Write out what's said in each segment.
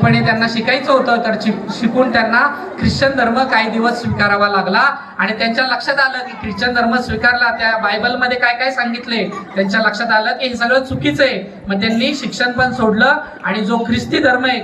स्वाभाविकपणे त्यांना शिकायचं होतं तर शिकून त्यांना ख्रिश्चन धर्म काही दिवस स्वीकारावा लागला. आणि त्यांच्या लक्षात आलं की ख्रिश्चन धर्म स्वीकारला त्या बायबलमध्ये काय काय सांगितले? त्यांच्या लक्षात आलं की हे सगळं चुकीचं आहे. मग त्यांनी शिक्षण पण सोडलं आणि जो ख्रिस्ती धर्म आहे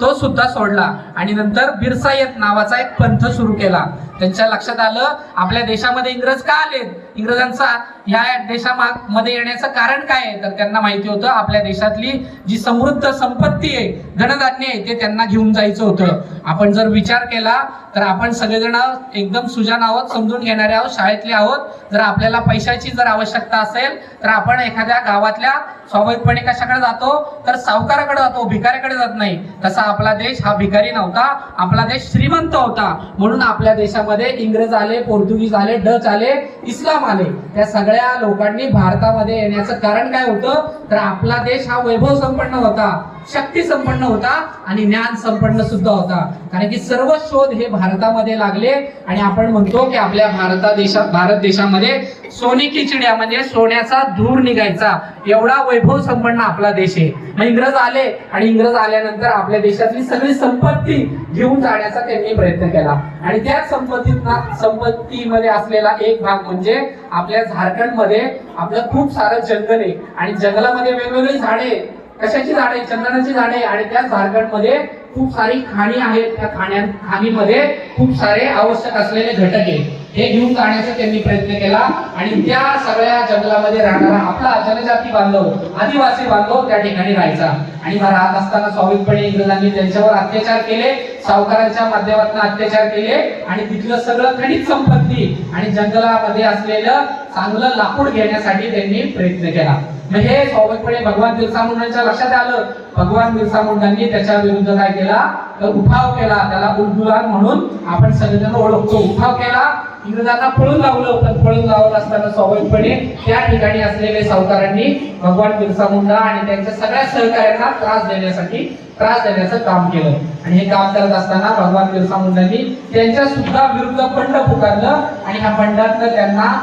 तो सुद्धा सोडला. आणि नंतर बिरसायत नावाचा एक पंथ सुरू केला. त्यांच्या लक्षात आलं आपल्या देशामध्ये इंग्रज का आले इंग्रजांचा ह्या देशामध्ये येण्याचं कारण काय आहे? तर त्यांना माहिती होतं आपल्या देशातली जी समृद्ध संपत्ती आहे धनधान्य आहे ते त्यांना घेऊन जायचं होतं. आपण जर विचार केला तर आपण सगळेजण एकदम सुजान आहोत समजून घेणारे आहोत शाळेतले आहोत. जर आपल्याला पैशाची जर आवश्यकता असेल तर आपण एखाद्या गावातल्या स्वाभाविकपणे कशाकडे जातो? तर सावकाराकडे जातो भिकाऱ्याकडे जात नाही. तसा आपला देश हा भिकारी नव्हता आपला देश श्रीमंत होता. म्हणून आपल्या देशामध्ये इंग्रज आले पोर्तुगीज आले डच आले इस्लाम आले. त्या सगळ्या लोकांनी भारतामध्ये येण्याचं कारण काय होतं? तर आपला देश हा वैभव संपन्न होता. शक्ती संपन्न होता आणि ज्ञान संपन्न सुद्धा होता. कारण की सर्व शोध हे भारतामध्ये लागले आणि आपण म्हणतो की आपल्या भारता देशात भारत देशामध्ये सोने की चिड्या म्हणजे सोन्याचा धूर निघायचा. एवढा वैभव संपन्न आपला देश आहे. मग इंग्रज आले आणि इंग्रज आल्यानंतर आपल्या देशातली सगळी संपत्ती घेऊन जाण्याचा त्यांनी प्रयत्न केला. आणि त्याच संपत्तीत संपत्तीमध्ये असलेला एक भाग म्हणजे आपल्या झारखंडमध्ये आपलं खूप सारं जंगल आहे. आणि जंगलामध्ये वेगवेगळी झाडे कशाची झाडे? चंदनाची झाडे. आणि त्या झारखंडमध्ये खूप सारी खाणी आहेत. त्या खाण्या खाणीमध्ये खूप सारे आवश्यक असलेले घटक आहेत. हे घेऊन जाण्याचा त्यांनी प्रयत्न केला. आणि त्या सगळ्या जंगलामध्ये राहणारा आपला जनजाती बांधव आदिवासी बांधव त्या ठिकाणी राहायचा. आणि मग राहत असताना स्वाभाविकपणे इंग्रजांनी त्यांच्यावर अत्याचार केले. सावकारांच्या माध्यमातून अत्याचार केले. आणि तिथलं सगळं खनिज संपत्ती आणि जंगलामध्ये असलेलं चांगलं लाकूड घेण्यासाठी त्यांनी प्रयत्न केला. हे स्वाभाविकपणे भगवान बिरसा मुंडांच्या लक्षात आलं. भगवान बिरसा मुंडांनी त्याच्या विरुद्ध काय केला? तर उठाव केला. त्याला उलगुलान म्हणून आपण सगळेजण ओळखतो. उठाव केला. इंग्रजांना पळून लावलं. पण पळून लावत असताना स्वाभाविकपणे त्या ठिकाणी असलेले सावकारांनी भगवान बिरसा मुंडा आणि त्यांच्या सगळ्या सहकार्यांना त्रास देण्यासाठी त्रास देण्याचं काम केलं. आणि हे काम करत असताना भगवान बिरसा मुंडांनी त्यांच्या सुद्धा विरुद्ध बंड पुकारलं आणि ह्या बंडातनं त्यांना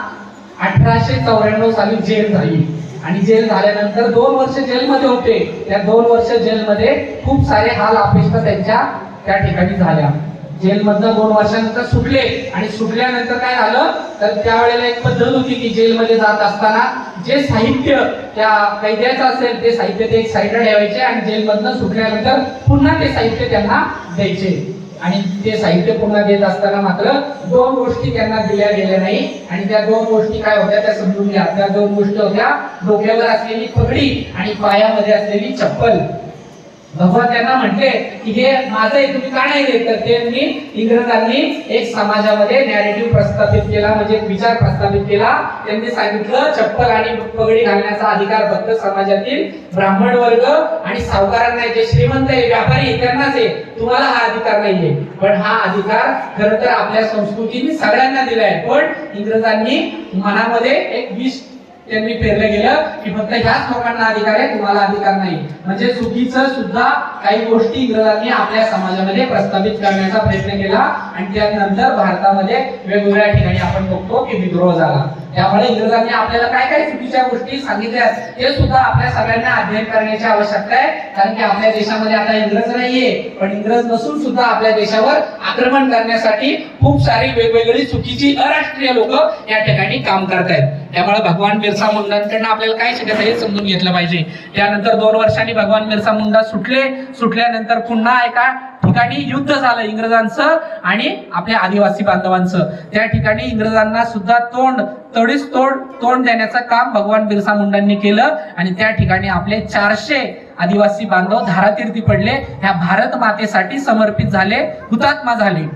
अठराशे चौऱ्याण्णव साली जेल झाली. आणि जेल झाल्यानंतर दोन वर्ष जेलमध्ये होते. त्या दोन वर्ष जेलमध्ये खूप सारे हाल अपेक्षा त्यांच्या त्या ठिकाणी झाल्या. जेलमधनं दोन वर्षानंतर सुटले. आणि सुटल्यानंतर काय झालं? तर त्यावेळेला एक पद्धत होती की जेलमध्ये जात असताना जे साहित्य त्या कैद्याचं असेल ते साहित्य ते एक साईडला ठेवायचे आणि जेलमधनं सुटल्यानंतर पुन्हा ते साहित्य त्यांना द्यायचे. आणि ते साहित्य पुन्हा देत असताना मात्र दोन गोष्टी त्यांना दिल्या गेल्या नाही. आणि त्या दोन गोष्टी काय होत्या त्या समजून घ्या. त्या दोन गोष्टी होत्या डोक्यावर असलेली पगडी आणि पायामध्ये असलेली चप्पल. भगवान त्यांना म्हटले की हे माझं आहे तुम्ही का नाही देत तर ते मी इंग्रजांनी एक समाजामध्ये नॅरेटिव्ह प्रस्थापित केला म्हणजे विचार प्रस्थापित केला. त्यांनी सांगितलं चप्पल आणि पगडी घालण्याचा अधिकार फक्त समाजातील ब्राह्मण वर्ग आणि सावकारांना आहे. जे श्रीमंत आहे व्यापारी त्यांनाच आहे. तुम्हाला हा अधिकार नाहीये. पण हा अधिकार खरं तर आपल्या संस्कृतीने सगळ्यांना दिलाय. पण इंग्रजांनी मनामध्ये एक विष त्यांनी पेरलं गेलं की फक्त ह्याच लोकांना अधिकार आहे तुम्हाला अधिकार नाही. म्हणजे चुकीचं सुद्धा काही गोष्टी इंग्रजांनी आपल्या समाजामध्ये प्रस्थापित करण्याचा प्रयत्न केला आणि त्यानंतर भारतामध्ये वेगवेगळ्या ठिकाणी आपण बघतो की विद्रोह झाला. त्यामुळे इंग्रजांनी आपल्याला काय काय चुकीच्या गोष्टी सांगितल्या ते सुद्धा आपल्या सगळ्यांना अध्ययन करण्याची आवश्यकता आहे. कारण की आपल्या देशामध्ये आता इंग्रज नाहीये पण इंग्रज नसून सुद्धा आपल्या देशावर आक्रमण करण्यासाठी खूप सारी वेगवेगळी चुकीची अराष्ट्रीय लोक या ठिकाणी काम करतायत. त्यामुळे भगवान बिरसा मुंडांकडनं आपल्याला काय शिकायचं हे समजून घेतलं पाहिजे. त्यानंतर दोन वर्षांनी भगवान बिरसा मुंडा सुटले. सुटल्यानंतर पुन्हा एका ठिकाणी युद्ध झालं इंग्रजांचं आणि आपल्या आदिवासी बांधवांचं. त्या ठिकाणी इंग्रजांना सुद्धा तोंड तडीस तोंड तोंड देण्याचं काम भगवान बिरसा मुंडांनी केलं आणि त्या ठिकाणी आपले चारशे आदिवासी बांधव धारातीर्थी पडले ह्या भारत मातेसाठी समर्पित झाले हुतात्मा झाले.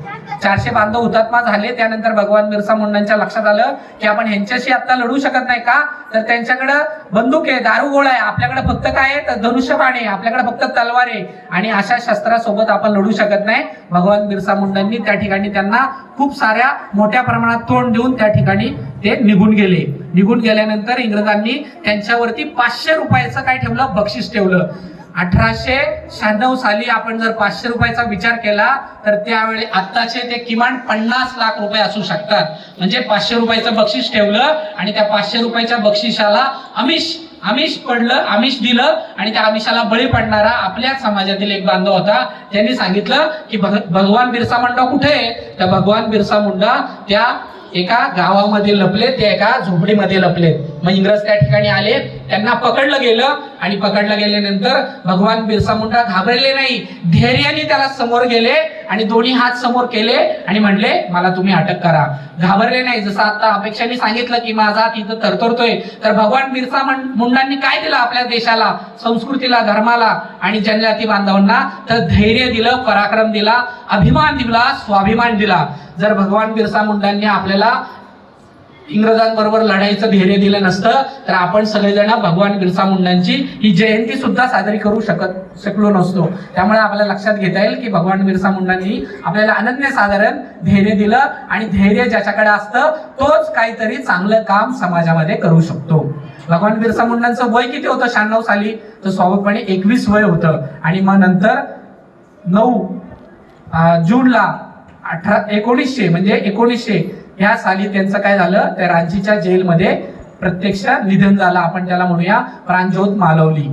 चारशे बांधव हुतात्मा झाले त्यानंतर भगवान बिरसा मुंडांच्या लक्षात आलं की आपण ह्यांच्याशी आता लढू शकत नाही का? तर त्यांच्याकडे बंदूक आहे दारुगोळा आहे आपल्याकडे फक्त काय आहे? तर धनुष्यबाण आहे आपल्याकडे फक्त तलवार आहे. आणि अशा शस्त्रासोबत आपण लढू शकत नाही. भगवान बिरसा मुंडांनी त्या ठिकाणी त्यांना खूप साऱ्या मोठ्या प्रमाणात तोंड देऊन त्या ठिकाणी ते निघून गेले. निघून गेल्यानंतर इंग्रजांनी त्यांच्यावरती पाचशे रुपयाचं काय ठेवलं? बक्षीस ठेवलं. अठराशे शहाण्णव साली आपण जर पाचशे रुपयाचा विचार केला तर त्यावेळी आत्ताचे ते किमान पन्नास लाख रुपये असू शकतात. म्हणजे पाचशे रुपयाचं बक्षीस ठेवलं आणि त्या पाचशे रुपयाच्या बक्षिसाला अमिष आमिष पडलं आमिष दिलं आणि त्या आमिषाला बळी पडणारा आपल्याच समाजातील एक बांधव होता. त्यांनी सांगितलं की भग- भगवान बिरसा मुंडा कुठे आहे? तर भगवान बिरसा मुंडा त्या एका गावामध्ये लपले ते एका झोपडीमध्ये लपलेत. मग इंग्रज त्या ठिकाणी आले त्यांना पकडलं गेलं आणि पकडलं गेल्यानंतर भगवान बिरसा मुंडा घाबरले नाही. धैर्याने त्याला समोर गेले आणि दोन्ही हात समोर केले आणि म्हणले मला तुम्ही अटक करा. घाबरले नाही. जसं आता अपेक्षाने सांगितलं की माझा हात इथं तरतरतोय तर भगवान बिरसा मुंडांनी काय दिलं आपल्या देशाला संस्कृतीला धर्माला आणि जनजाती बांधवांना? तर धैर्य दिलं पराक्रम दिला अभिमान दिला स्वाभिमान दिला. जर भगवान बिरसा मुंडांनी आपल्याला इंग्रजांबरोबर लढाईचं धैर्य दिलं नसतं तर आपण सगळेजण भगवान बिरसा मुंडांची ही जयंती सुद्धा साजरी करू शकत शकलो नसतो. त्यामुळे आपल्याला लक्षात घेता येईल की भगवान बिरसा मुंडांनी आपल्याला अनन्य साधारण धैर्य दिलं आणि धैर्य ज्याच्याकडे असतं तोच काहीतरी चांगलं काम समाजामध्ये करू शकतो. भगवान बिरसा मुंडांचं वय किती होतं? शहाण्णव साली? तर स्वाभाविकपणे एकवीस वय होतं. आणि मग नंतर नऊ जूनला अठरा एकोणीसशे म्हणजे एकोणीसशे ह्या साली त्यांचं काय झालं? त्या रांचीच्या जेलमध्ये प्रत्यक्ष निधन झालं. आपण त्याला म्हणूया प्राणज्योत मालवली.